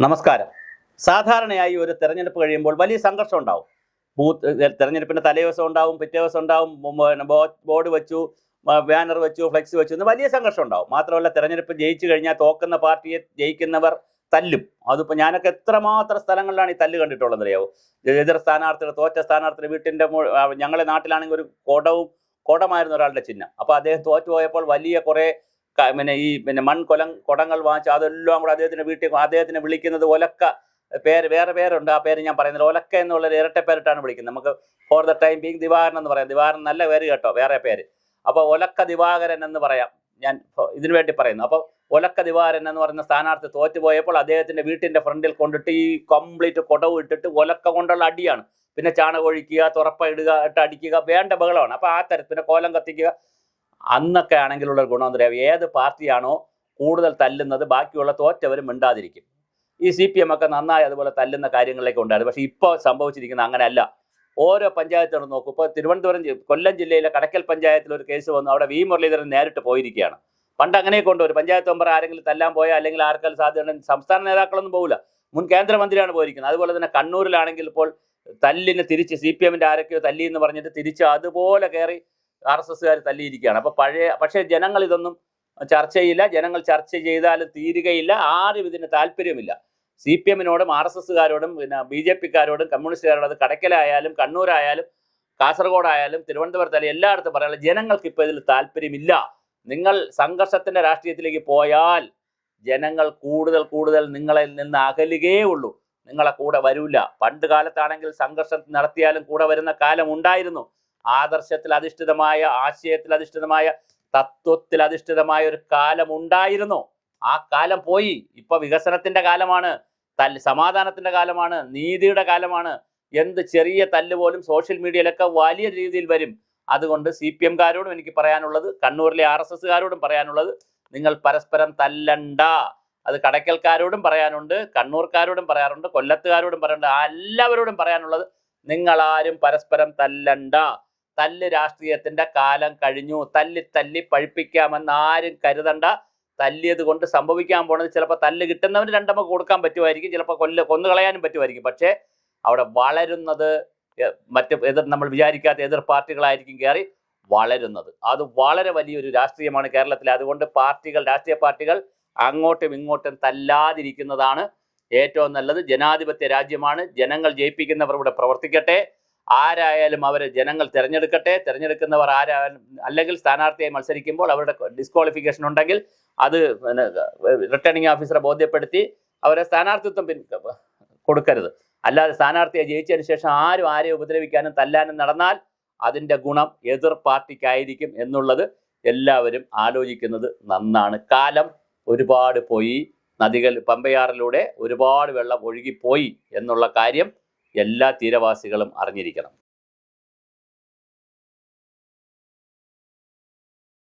നമസ്കാരം. സാധാരണയായി ഒരു തെരഞ്ഞെടുപ്പ് കഴിയുമ്പോൾ വലിയ സംഘർഷം ഉണ്ടാവും. ബൂത്ത് തെരഞ്ഞെടുപ്പിന്റെ തലേദിവസം ഉണ്ടാവും പിറ്റേ ദിവസം ഉണ്ടാവും ബോർഡ് വെച്ചു ബാനർ വെച്ചു ഫ്ലെക്സ് വെച്ചു എന്ന് വലിയ സംഘർഷം ഉണ്ടാവും. മാത്രമല്ല തെരഞ്ഞെടുപ്പ് ജയിച്ചു കഴിഞ്ഞാൽ തോക്കുന്ന പാർട്ടിയെ ജയിക്കുന്നവർ തല്ലും. അതിപ്പോൾ ഞാനൊക്കെ എത്രമാത്രം സ്ഥലങ്ങളിലാണ് ഈ തല്ല് കണ്ടിട്ടുള്ളത് അറിയാവോ? എതിർ സ്ഥാനാർത്ഥികൾ തോറ്റ സ്ഥാനാർത്ഥികൾ വീട്ടിന്റെ ഞങ്ങളുടെ നാട്ടിലാണെങ്കിൽ ഒരു കുടവും കുടമായിരുന്നു ഒരാളുടെ ചിഹ്നം. അപ്പോൾ അദ്ദേഹം തോറ്റുപോയപ്പോൾ വലിയ കുറേ പിന്നെ ഈ പിന്നെ മൺകൊലം കുടങ്ങൾ വാങ്ങിച്ച് അതെല്ലാം കൂടെ അദ്ദേഹത്തിന്റെ വീട്ടിൽ അദ്ദേഹത്തിനെ വിളിക്കുന്നത് ഒലക്ക പേര് വേറെ പേരുണ്ട് ആ പേര് ഞാൻ പറയുന്നില്ല. ഒലക്ക എന്നുള്ളൊരു ഇരട്ട പേരിട്ടാണ് വിളിക്കുന്നത്. നമുക്ക് for the time being Divakaran എന്ന് പറയാം. ദിവാകരൻ നല്ല പേര് കേട്ടോ വേറെ പേര്. അപ്പോൾ ഒലക്ക ദിവാകരൻ എന്ന് പറയാം. ഞാൻ ഇതിനു വേണ്ടി പറയുന്നു. അപ്പോൾ ഒലക്ക ദിവാരൻ എന്ന് പറയുന്ന സ്ഥാനാർത്ഥി തോറ്റുപോയപ്പോൾ അദ്ദേഹത്തിന്റെ വീട്ടിന്റെ ഫ്രണ്ടിൽ കൊണ്ടിട്ട് ഈ കംപ്ലീറ്റ് കുടവ് ഇട്ടിട്ട് ഒലക്ക കൊണ്ടുള്ള അടിയാണ്. പിന്നെ ചാണകം ഒഴിക്കുക തുറപ്പ ഇടുക ഇട്ട് അടിക്കുക വേണ്ട ബഹളമാണ്. അപ്പോൾ ആ തരത്തിൽ കോലം കത്തിക്കുക അന്നൊക്കെ ആണെങ്കിലുള്ള ഗുണം എന്താ പറയുക ഏത് പാർട്ടിയാണോ കൂടുതൽ തല്ലുന്നത് ബാക്കിയുള്ള തോറ്റവരും മിണ്ടാതിരിക്കും. ഈ സി പി എം ഒക്കെ നന്നായി അതുപോലെ തല്ലുന്ന കാര്യങ്ങളിലേക്ക് ഉണ്ടായിരുന്നു പക്ഷെ ഇപ്പോൾ സംഭവിച്ചിരിക്കുന്നത് അങ്ങനെയല്ല. ഓരോ പഞ്ചായത്തോട് നോക്കും. ഇപ്പോൾ തിരുവനന്തപുരം കൊല്ലം ജില്ലയിലെ കടക്കൽ പഞ്ചായത്തിൽ ഒരു കേസ് വന്നു. അവിടെ വി മുരളീധരൻ നേരിട്ട് പോയിരിക്കുകയാണ്. പണ്ട് അങ്ങനെ ഉണ്ട്. ഒരു പഞ്ചായത്ത് മെമ്പർ ആരെങ്കിലും തല്ലാൻ പോയാൽ അല്ലെങ്കിൽ ആർക്കാൽ സാധ്യത സംസ്ഥാന നേതാക്കളൊന്നും പോകില്ല മുൻ കേന്ദ്രമന്ത്രിയാണ് പോയിരിക്കുന്നത്. അതുപോലെ തന്നെ കണ്ണൂരിലാണെങ്കിൽ ഇപ്പോൾ തല്ലിന് തിരിച്ച് സി പി എമ്മിന്റെ ആരൊക്കെയോ തല്ലി എന്ന് പറഞ്ഞിട്ട് തിരിച്ച് അതുപോലെ കയറി ആർ എസ് എസ്സുകാർ തല്ലിയിരിക്കുകയാണ്. അപ്പോൾ പഴയ പക്ഷേ ജനങ്ങൾ ഇതൊന്നും ചർച്ച ചെയ്യില്ല ജനങ്ങൾ ചർച്ച ചെയ്താലും തീരുകയില്ല. ആരും ഇതിന് താല്പര്യമില്ല. സി പി എമ്മിനോടും ആർ എസ് എസ്സുകാരോടും പിന്നെ ബി ജെ പിക്കാരോടും കമ്മ്യൂണിസ്റ്റുകാരോടും അത് കടക്കലായാലും കണ്ണൂരായാലും കാസർഗോഡായാലും തിരുവനന്തപുരത്തായാലും എല്ലായിടത്തും പറയാനുള്ള ജനങ്ങൾക്ക് ഇപ്പോൾ ഇതിൽ താല്പര്യമില്ല. നിങ്ങൾ സംഘർഷത്തിന്റെ രാഷ്ട്രീയത്തിലേക്ക് പോയാൽ ജനങ്ങൾ കൂടുതൽ കൂടുതൽ നിങ്ങളിൽ നിന്ന് അകലുകയേ ഉള്ളൂ. നിങ്ങളെ കൂടെ വരൂല. പണ്ട് കാലത്താണെങ്കിൽ സംഘർഷം നടത്തിയാലും കൂടെ വരുന്ന കാലം ഉണ്ടായിരുന്നു. ആദർശത്തിൽ അധിഷ്ഠിതമായ ആശയത്തിൽ അധിഷ്ഠിതമായ തത്വത്തിൽ അധിഷ്ഠിതമായ ഒരു കാലം ഉണ്ടായിരുന്നു ആ കാലം പോയി. ഇപ്പൊ വികസനത്തിന്റെ കാലമാണ് തല്ല് സമാധാനത്തിന്റെ കാലമാണ് നീതിയുടെ കാലമാണ്. എന്ത് ചെറിയ തല്ല് പോലും സോഷ്യൽ മീഡിയയിലൊക്കെ വലിയ രീതിയിൽ വരും. അതുകൊണ്ട് സി പി എംകാരോടും എനിക്ക് പറയാനുള്ളത് കണ്ണൂരിലെ ആർ എസ് എസ്സുകാരോടും പറയാനുള്ളത് നിങ്ങൾ പരസ്പരം തല്ലണ്ട. അത് കടയ്ക്കൽക്കാരോടും പറയാനുണ്ട് കണ്ണൂർക്കാരോടും പറയാറുണ്ട് കൊല്ലത്തുകാരോടും പറയാറുണ്ട് എല്ലാവരോടും പറയാനുള്ളത് നിങ്ങളാരും പരസ്പരം തല്ലണ്ട. തല്ല് രാഷ്ട്രീയത്തിന്റെ കാലം കഴിഞ്ഞു. തല്ലി തല്ലി പഴിപ്പിക്കാമെന്ന് ആരും കരുതണ്ട. തല്ലിയത് കൊണ്ട് സംഭവിക്കാൻ പോണത് ചിലപ്പോൾ തല്ല് കിട്ടുന്നവന് രണ്ടമ്മ കൊടുക്കാൻ പറ്റുമായിരിക്കും. ചിലപ്പോൾ കൊല്ല കൊന്നുകളയാനും പറ്റുമായിരിക്കും. പക്ഷേ അവിടെ വളരുന്നത് മറ്റു എതിർ നമ്മൾ വിചാരിക്കാത്ത എതിർ പാർട്ടികളായിരിക്കും കയറി വളരുന്നത്. അത് വളരെ വലിയൊരു രാഷ്ട്രീയമാണ് കേരളത്തിൽ അതുകൊണ്ട് പാർട്ടികൾ രാഷ്ട്രീയ പാർട്ടികൾ അങ്ങോട്ടും ഇങ്ങോട്ടും തല്ലാതിരിക്കുന്നതാണ് ഏറ്റവും നല്ലത്. ജനാധിപത്യ രാജ്യമാണ്. ജനങ്ങൾ ജയിപ്പിക്കുന്നവർ ഇവിടെ പ്രവർത്തിക്കട്ടെ. ആരായാലും അവരെ ജനങ്ങൾ തിരഞ്ഞെടുക്കട്ടെ. തിരഞ്ഞെടുക്കുന്നവർ ആരായാലും അല്ലെങ്കിൽ സ്ഥാനാർത്ഥിയായി മത്സരിക്കുമ്പോൾ അവരുടെ ഡിസ്ക്വാളിഫിക്കേഷൻ ഉണ്ടെങ്കിൽ അത് റിട്ടേണിംഗ് ഓഫീസറെ ബോധ്യപ്പെടുത്തി അവരെ സ്ഥാനാർത്ഥിത്വം പിൻ കൊടുക്കരുത്. അല്ലാതെ സ്ഥാനാർത്ഥിയെ ജയിച്ചതിന് ശേഷം ആരും ആരെ ഉപദ്രവിക്കാനും തല്ലാനും നടന്നാൽ അതിന്റെ ഗുണം എതിർ പാർട്ടിക്കായിരിക്കും എന്നുള്ളത് എല്ലാവരും ആലോചിക്കുന്നത് നന്നാണ്. കാലം ഒരുപാട് പോയി. നദികൾ പമ്പയാറിലൂടെ ഒരുപാട് വെള്ളം ഒഴുകിപ്പോയി എന്നുള്ള കാര്യം എല്ലാ തീരവാസികളും അറിഞ്ഞിരിക്കണം.